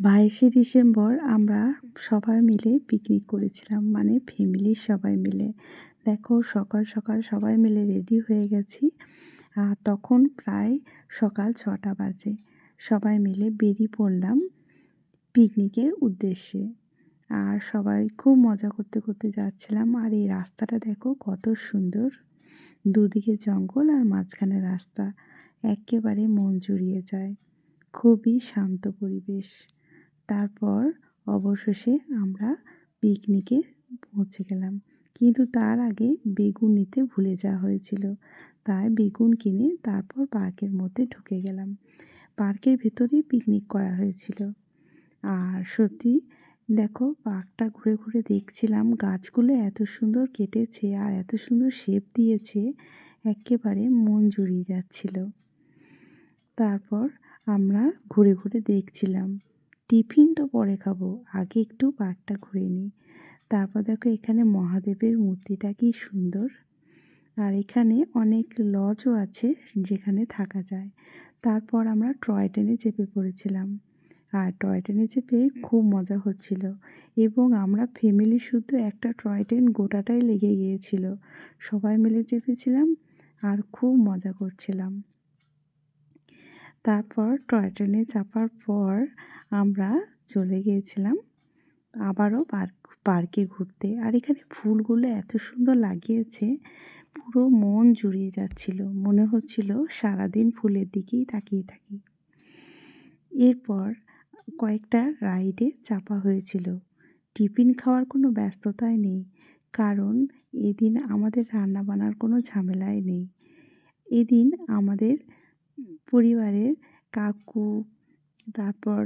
বাইশে ডিসেম্বর আমরা সবাই মিলে পিকনিক করেছিলাম মানে ফ্যামিলির সবাই মিলে। দেখো, সকাল সকাল সবাই মিলে রেডি হয়ে গেছি। আর তখন প্রায় সকাল ছটা বাজে। সবাই মিলে বেরিয়ে পড়লাম পিকনিকের উদ্দেশ্যে। আর সবাই খুব মজা করতে করতে যাচ্ছিলাম। আর এই রাস্তাটা দেখো, কত সুন্দর। দুদিকে জঙ্গল আর মাঝখানে রাস্তা। একেবারে মন জুড়িয়ে যায়। খুবই শান্ত পরিবেশ। তারপর অবশেষে আমরা পিকনিকে পৌঁছে গেলাম। কিন্তু তার আগে বেগুন নিতে ভুলে যাওয়া হয়েছিল। তাই বেগুন কিনে তারপর পার্কের মধ্যে ঢুকে গেলাম। পার্কের ভেতরেই পিকনিক করা হয়েছিল। আর সত্যি, দেখো, পার্কটা ঘুরে ঘুরে দেখছিলাম। গাছগুলো এত সুন্দর কেটেছে আর এত সুন্দর শেপ দিয়েছে, একেবারে মন জুড়িয়ে যাচ্ছিল। তারপর আমরা ঘুরে ঘুরে দেখছিলাম। টিফিন তো পরে খাব, আগে একটু পার্কটা ঘুরে নিই। তারপর দেখো এখানে মহাদেবের মূর্তিটা কি সুন্দর। আর এখানে অনেক লজও আছে যেখানে থাকা যায়। তারপর আমরা টয় ট্রেনে চেপে পড়েছিলাম। আর টয় ট্রেনে চেপে খুব মজা হচ্ছিল। এবং আমরা ফ্যামিলি শুধু একটা টয় ট্রেন গোটাটাই লেগে গিয়েছিল। সবাই মিলে চেপেছিলাম আর খুব মজা করছিলাম। তারপর টয় ট্রেনে চাপার পর আমরা চলে গিয়েছিলাম। আবারও পার্ক, পার্কে ঘুরতে। আর এখানে ফুলগুলো এত সুন্দর লাগিয়েছে, পুরো মন জুড়িয়ে যাচ্ছিল। মনে হচ্ছিল সারাদিন ফুলের দিকেই তাকিয়ে থাকি। এরপর কয়েকটা রাইডে চাপা হয়েছিল। টিফিন খাওয়ার কোনো ব্যস্ততাই নেই, কারণ এদিন আমাদের রান্না বান্নার কোনো ঝামেলাই নেই। এদিন আমাদের পরিবারের কাকু, তারপর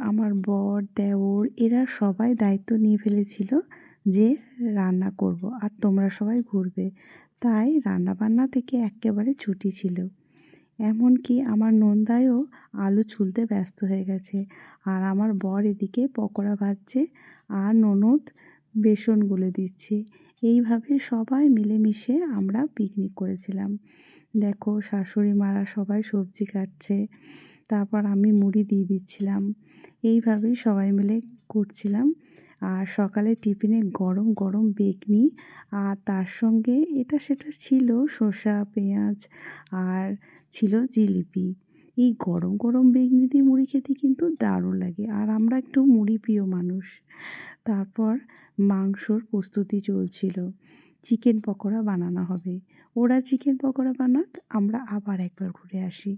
আমার বর, দেওর, এরা সবাই দায়িত্ব নিয়ে ফেলেছিল যে রান্না করব আর তোমরা সবাই ঘুরবে। তাই রান্নাবান্না থেকে একেবারে ছুটি ছিল। এমনকি আমার নন্দায়ও আলু ছুলতে ব্যস্ত হয়ে গেছে আর আমার বর এদিকে পকোড়া ভাজছে আর ননদ বেসন গুলে দিচ্ছে। এইভাবে সবাই মিলেমিশে আমরা পিকনিক করেছিলাম। দেখো শাশুড়ি মারা সবাই সবজি কাটছে। তারপর আমি মুড়ি দিয়ে দিচ্ছিলাম। এইভাবেই সবাই মিলে করছিলাম। আর সকালে টিফিনে গরম গরম বেগনি আর তার সঙ্গে এটা সেটা ছিল শসা, পেঁয়াজ আর ছিল জিলিপি। এই গরম গরম বেগনি দিয়ে মুড়ি খেতে কিন্তু দারুণ লাগে আর আমরা একটু মুড়ি প্রিয় মানুষ। তারপর মাংসর প্রস্তুতি চলছিল। চিকেন পকোড়া বানানো হবে। ওরা চিকেন পকোড়া বানাক, আমরা আবার একবার ঘুরে আসি।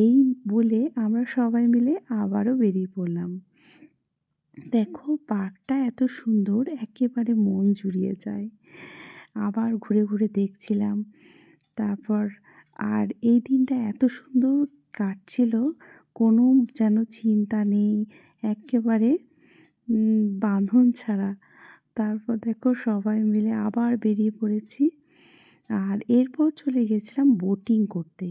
এই বলে আমরা সবাই মিলে আবারও বেরিয়ে পড়লাম। দেখো, পার্কটা এত সুন্দর, একেবারে মন জুড়িয়ে যায়। আবার ঘুরে ঘুরে দেখছিলাম। তারপর আর এই দিনটা এত সুন্দর কাটছিল, কোনো যেন চিন্তা নেই, একেবারে বাঁধন ছাড়া। তারপর দেখো, সবাই মিলে আবার বেরিয়ে পড়েছি। আর এরপর চলে গেছিলাম বোটিং করতে।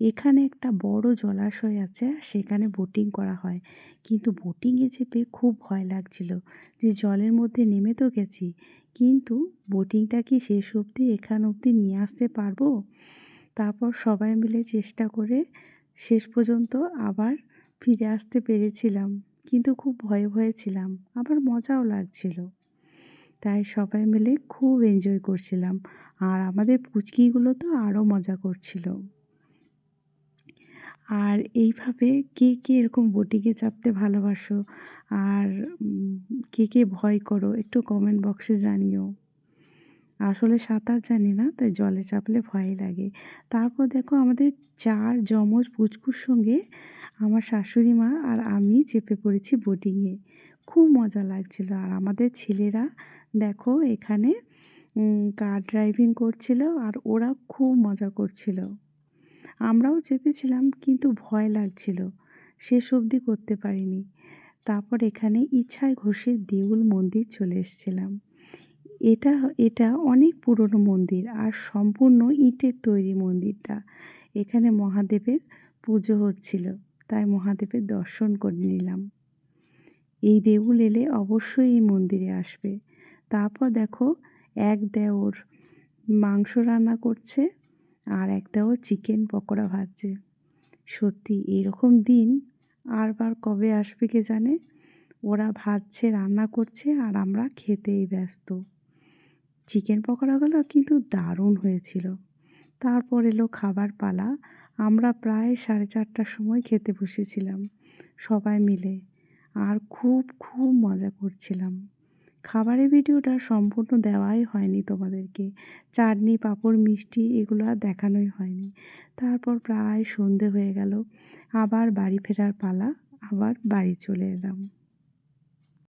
এখানে একটা বড় জলাশয় আছে, সেখানে বোটিং করা হয়। কিন্তু বোটিংয়ে চেপে খুব ভয় লাগছিল যে জলের মধ্যে নেমে তো গেছি, কিন্তু বোটিংটা কি শেষ অবধি এখান অবধি নিয়ে আসতে পারব? তারপর সবাই মিলে চেষ্টা করে শেষ পর্যন্ত আবার ফিরে আসতে পেরেছিলাম, কিন্তু খুব ভয়ে ভয়ে ছিলাম, আবার মজাও লাগছিল। তাই সবাই মিলে খুব এনজয় করছিলাম। আর আমাদের পুচকিগুলো তো আরও মজা করছিল। আর এইভাবে কে কে এরকম বোটিংয়ে চাপতে ভালোবাসো? আর কে কে ভয় করো? একটু কমেন্ট বক্সে জানিও। আসলে সাঁতার জানি না, তাই জলে চাপলে ভয় লাগে। তারপর দেখো আমাদের চার যমজ পুচকুর সঙ্গে আমার শাশুড়ি মা আর আমি চেপে পড়েছি বোটিংয়ে খুব মজা লাগছিল। আর আমাদের ছেলেরা দেখো এখানে কার ড্রাইভিং করছিল আর ওরা খুব মজা করছিল। আমরাও চেপেছিলাম কিন্তু ভয় লাগছিল, শেষ অবধি করতে পারিনি। তারপর এখানে ইচ্ছায় ঘোষের দেউল মন্দির চলে এসেছিলাম। এটা এটা অনেক পুরনো মন্দির আর সম্পূর্ণ ইটের তৈরি মন্দিরটা। এখানে মহাদেবের পুজো হচ্ছিল, তাই মহাদেবের দর্শন করে নিলাম। এই দেউল এলে অবশ্যই এই মন্দিরে আসবে। তারপর দেখো এক দেওর মাংস রান্না করছে আর এক দেওর চিকেন পকোড়া ভাজছে। সত্যি এরকম দিন আরবার কবে আসবে কে জানে? ওরা ভাজছে, রান্না করছে আর আমরা খেতেই ব্যস্ত। চিকেন পকোড়াগুলো কিন্তু দারুণ হয়েছিল। তারপর এলো খাবার পালা। আমরা প্রায় সাড়ে চারটার সময় খেতে বসেছিলাম সবাই মিলে। আর খুব খুব মজা করছিলাম। খাবারের ভিডিওটা সম্পূর্ণ দেওয়াই হয়নি তোমাদেরকে। চাটনি, পাঁপড়, মিষ্টি এগুলো আর দেখানোই হয়নি। তারপর প্রায় সন্ধে হয়ে গেল। আবার বাড়ি ফেরার পালা, আবার বাড়ি চলে এলাম।